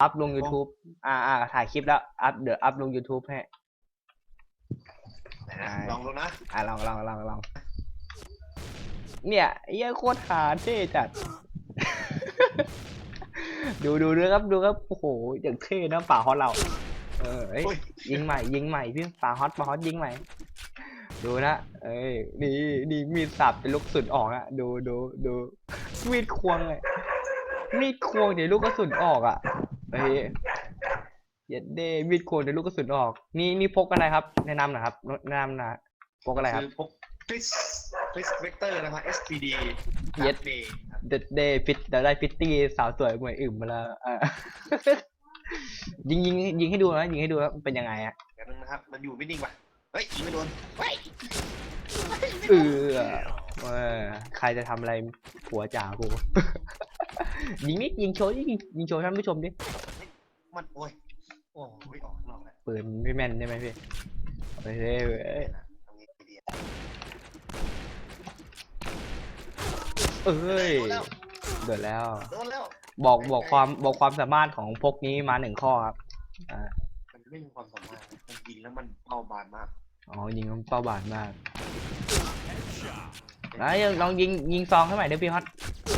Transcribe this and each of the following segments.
อัพลง YouTube อ่าอ่าถ่ายคลิปแล้ว อัพเดี๋ยวอัพลง YouTube ให้ไหนนะลองดูนะ อ่าลองลองลองลองเนี่ยไอ้เหี้ยโคตรหาเท่จัด ดูดูดูครับดูครับ โอ้โหอย่างเท่นะป่าฮอตเรา เออเอ้ยโอ้ย ยิงใหม่ ยิงใหม่พี่ป่าฮอตป่าฮอตยิงใหม่ ดูนะ เอ้ยนี่นี่มีดสับเป็นลูกกระสุนออกอะดูดูดูมีดควงเลยมีดควงเดี๋ยวลูกกระสุนออกอะ เฮ้ยเย็ดเด้มีดควงเดี๋ยวลูกกระสุนออก นี่นี่พกอะไรครับ แนะนำหนะครับแนะนำหนะพกอะไรครับ คือพกฟิสฟิสเวกเตอร์นะครับ SPD เย็ดเดย์เด็ดเดย์ฟิตได้ฟิตตี้สาวสวยเหมือนอึมมาแล้วอะยิงยิงยิงให้ดูนะยิงให้ดูว่าเป็นยังไงอะเดี๋ยวนึงนะครับ มันอยู่ไม่นิ่งว่ะ เฮ้ยยิงไม่โดนเฮ้ยเออเออใครจะทำอะไรผัวจ๋ากู ยิงนิดยิงโชว์ยิงยิงโชว์ท่านผู้ชมดิมันโอ้ยโอ้ยออกข้างนอกแล้วปืนไม่แม่นใช่ไหมพี่เฮ้ยเฮ้ยเฮ้ยนะตรงนี้ดีอะเอ้ยโดนแล้วเดือดแล้ว โดนแล้วบอกบอกความบอกความสามารถของพวกนี้มาหนึ่งข้อครับอ่ามันไม่มีความสามารถมันยิงแล้วมันเป้าบานมากอ๋อยิงมันเป้าบานมากนะลองยิงยิงซองให้ใหม่เดี๋ยวพี่ฮอตอะ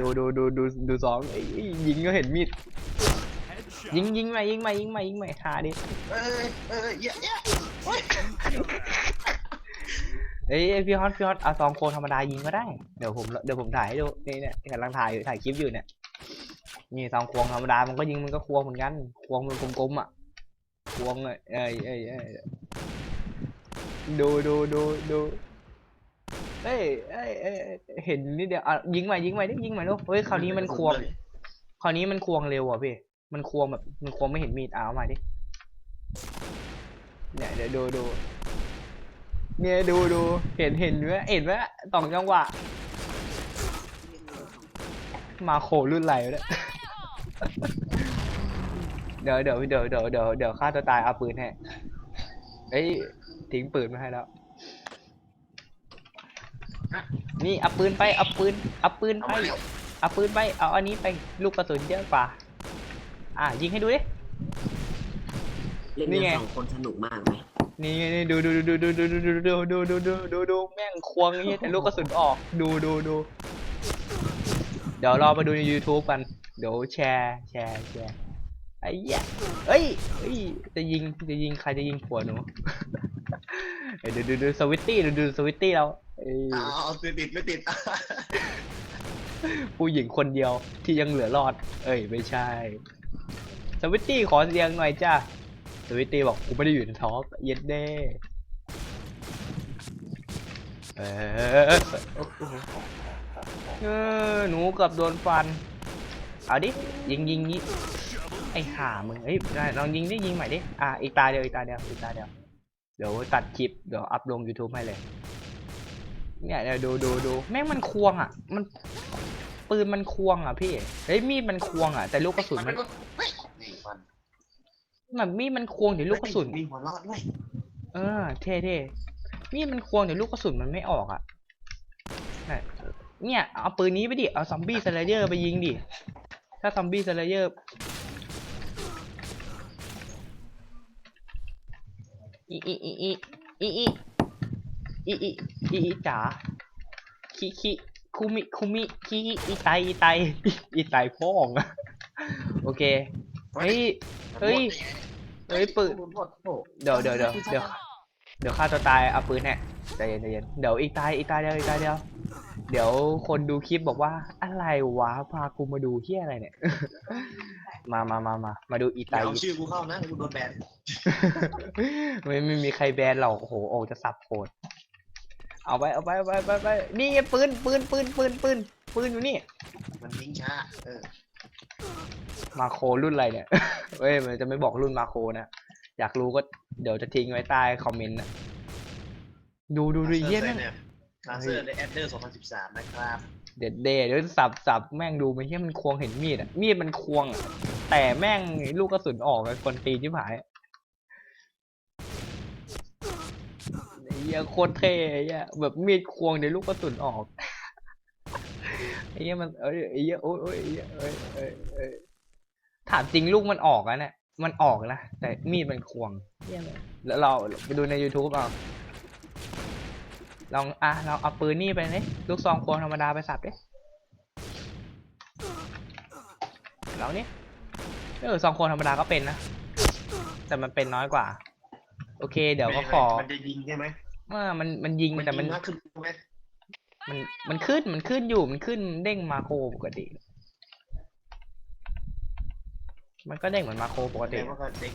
ดูดูดูดูดูซองเอ้ยยิงก็เห็นมีด ยิงยิงม่ยิงม่ยิงม่ยิงม่หาดิเอ้ยเอ้ยเยอะเยอะโอ้ยเอ้ยพี่ฮอตพี่ฮอตเอาซองโคธรรมดายิงก็ได้ เดี๋ยวผมเดี๋ยวผมถ่ายให้ดูนี่เนี่ยกำลังถ่ายอยู่ถ่ายคลิปอยู่เนี่ยนี่ซองควงธรรมดามันก็ยิงมันก็ควงเหมือนกัน ควงมันกลมๆอะ ควงเอ้ยเอ้ยเอ้ยดูดูดูดู เอ้ยเอ้ยเอ้ยเห็นนิดเดียวอะยิงใหม่ยิงใหม่ดิยิงใหม่ลูกเฮ้ยคราวนี้มันควง คราวนี้มันควงเร็วอะพี่ มันควงแบบ มันควงไม่เห็นมีดเอาใหม่ดิ เนี่ยเดี๋ยวดูดู เนี่ยดูดู เห็นเห็นไหมเห็นไหมสองจังหวะ มาโครุ่นไหลวะเนี่ยเดี๋ยวเดี๋ยวเดี๋ยวเดี๋ยวเดี๋ยวเดี๋ยวฆ่าตัวตายเอาปืนให้เอ้ยทิ้งปืนมาให้แล้ว นี่เอาปืนไปเอาปืนเอาปืนเอาไปมาแล้วเอาปืนไปเอาอันนี้ไปลูกกระสุนเยอะกว่า อะยิงให้ดูดิ เล่นนี่กันไงสองคนสนุกมากไหมนี่ไงนี่ดูดูดูดูดูดูดูดูดูดูดูดูดูแม่งควงไอ้เงี้ยแต่ลูกกระสุนออกดูดูดูเดี๋ยวรอมาดูใน YouTube กัน เดี๋ยวแชร์แชร์แชร์ไอ้เหี้ยเอ้ยเอ้ยจะยิงจะยิงใครจะยิงผัวหนู เดี๋ยวดูดูดูสวิตตี้ดูดูสวิตตี้เรา เอ้ยเอาเอาติดติดไม่ติด ผู้หญิงคนเดียวที่ยังเหลือรอด เอ้ยไม่ใช่ สวิตตี้ขอเสียงหน่อยจ้าสวิตตี้บอกกูไม่ได้อยู่ในทอล์กเย็ดเด้เออเออหนูเกับโดนฟัน เอาดิ ยิงยิงยิงไอ้ห่ามึงเอ้ยได้ลองยิงดิยิงใหม่ดิ อะอีกตาเดียวอีกตาเดียวอีกตาเดียว เดี๋ยวตัดคลิป เดี๋ยวอัพลง YouTube ให้เลย เนี่ยเดี๋ยวดูดูดูแม่งมันควงอะ มันปืนมันควงอะพี่เฮ้ยมีดมันควงอะแต่ลูกกระสุนมันเฮ้ยนี่มันแบบมีดมันควงเดี๋ยวลูกกระสุน มีหัวเรอดด้วยเออเท่เท่มีดมันควงเดี๋ยวลูกกระสุนมันไม่ออกอะน่ะเนี่ยเอาปืนนี้ไปดิ เอาซอมบี้สไลเดอร์ไปยิงดิ ถ้าซอมบี้สไลเดอร์อีอีอีอีอี อีอีอีอีอีจ๋าคิคิคุมิคุมิคิอีไตอีไตอีไตพ่องอะโอเคเฮ้ยเฮ้ยเฮ้ยปืนเดี๋ยวเดี๋ยวเดี๋ยวเดี๋ยวเดี๋ยวฆ่าตัวตายเอาปืนแน่ใจเย็นใจเย็นเดี๋ยวอีกตายอีกตายเดียวอีกตายเดียว เดี๋ยวคนดูคลิปบอกว่าอะไรวะพากูมาดูเฮียอะไรเนี่ย มามามามามาดูอีอย่าตายเอาชื่อกูเข้านะกูโดนแบนไม่ไม่มีใครแบนหรอกโอ้โหโอ้จะสับโคตร เอาไปเอาไปเอาไปเอาไปเอาไปนี่ไงปืนปืนปืนปืนปืนปืนอยู่นี่ มันทิ้งช้า เออ มาโครุ่นอะไรเนี่ย เว้ยมันจะไม่บอกรุ่นมาโคนะ อยากรู้ก็เดี๋ยวจะทิ้งไว้ใต้คอมเมนต์นะ ดูดูดูเยี่ยนั่นลาเซอร์ในแอดเดอร์2013 นะครับ เด็ดเดเดี๋ยวสับสับแม่งดูไม่ใช่มันควงเห็นมีดอะ มีดมันควงอะแต่แม่งลูกกระสุนออกอะคนตีที่หายไอ้ เหี้ยโคตรเท่ไอ้เหี้ยแบบมีดควงเดี๋ยวลูกกระสุนออกไอ้เหี้ยมันเอ้ยไอ้เหี้ยโอ้ยโอ้ยไอ้เหี้ยเอ้ยเอ้ยเอ้ยถามจริงลูกมันออกอะเนี่ยมันออกนะแต่มีดมันควงเหี้ยเลยแล้วเราไปดูใน YouTube เอาลองอะเราเอาปืนนี่ไปนี่ลูกซองควงธรรมดาไปสับดิเราเนี่ยเออซองควงธรรมดาก็เป็นนะแต่มันเป็นน้อยกว่า โอเค เดี๋ยวก็ขอ มันจะยิงใช่ไหม ว่ามันมันยิงมันแต่ยิมันงมากขึ้นใช่ไหมมันมันขึ้นมันขึ้นอยู่มันขึ้นเด้งมาโครปกติ มันก็เด้งเหมือนมาโครปกแต่ติว่าก็เด็ก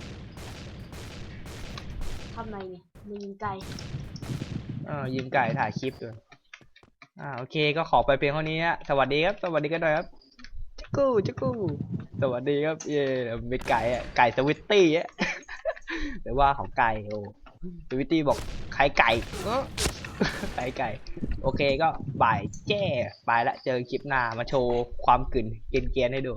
ทำไมเนี่ยมันยิงไกลเออยิงไก่ถ่ายคลิปด้วยอ่าโอเคก็ขอไปเพียงเท่านี้ฮะสวัสดีครับ สวัสดีกันหน่อยครับจักกูจักกูสวัสดีครับ เย่เป็นไก่อะไก่สวิตตี้อะหรือว่าของไก่โอ้สวิตตี้บอก ไข่ไก่เออไข่ไก่ โอเคก็บ่ายแจ้ไปละเจอคลิปหน้ามาโชว์ความกึ่นเกรียนๆให้ดู